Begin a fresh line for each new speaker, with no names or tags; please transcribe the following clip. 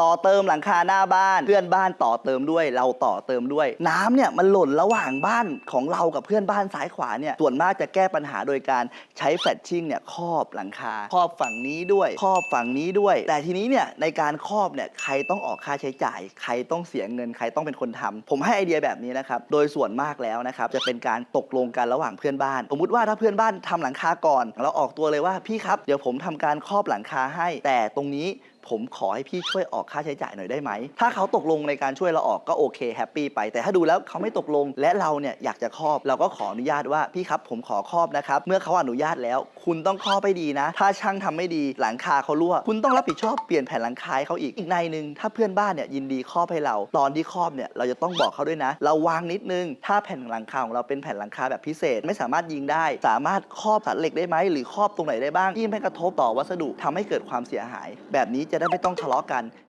ต่อเติมหลังคาหน้าบ้านเพื่อนบ้านต่อเติมด้วย เราต่อเติมด้วย น้ำเนี่ยมันหล่นระหว่างบ้านของเรากับเพื่อนบ้านซ้ายขวาเนี่ยส่วนมากจะแก้ปัญหาโดยการใช้แฟลชชิ่งเนี่ยครอบหลังคาครอบฝั่งนี้ด้วยครอบฝั่งนี้ด้วย แต่ทีนี้เนี่ยในการครอบเนี่ยใครต้องออกค่าใช้จ่าย ใครต้องเสียเงินใครต้องเป็นคนทำผมให้ไอเดียแบบนี้นะครับโดยส่วนมากแล้วนะครับจะเป็นการตกลงกันระหว่างเพื่อนบ้าน สมมติว่าถ้าเพื่อนบ้านทำหลังคาก่อน เราออกตัวเลยว่าพี่ครับเดี๋ยวผมทำการครอบหลังคาให้ แต่ตรงนี้ ผมขอให้พี่ช่วยออกค่าใช้จ่ายหน่อยได้ไหม ถ้าเขาตกลงในการช่วยเราออกก็โอเคแฮปปี้ไป แต่ถ้าดูแล้วเขาไม่ตกลงและเราเนี่ยอยากจะครอบเราก็ขออนุญาตว่าพี่ครับผมขอครอบนะครับ เมื่อเขาอนุญาตแล้ว คุณต้องครอบไปดีนะ ถ้าช่างทำไม่ดีหลังคาเขารั่ว คุณต้องรับผิดชอบเปลี่ยนแผ่นหลังคาให้เขาอีกอีกในหนึ่งถ้าเพื่อนบ้านเนี่ยยินดีครอบให้เรา ตอนที่ครอบเนี่ยเราจะต้องบอกเขาด้วยนะ เราวางนิดนึง ถ้าแผ่นหลังคาของเราเป็นแผ่นหลังคาแบบพิเศษ ไม่สามารถยิงได้ สามารถครอบสันเหล็กได้ไหมหรือครอบตรงไหนได้บ้างที่ไม่กระทบต่อวัสดุทำให้เกิดความเสียหาย แบบนี้จะได้ไม่ต้องทะเลาะกัน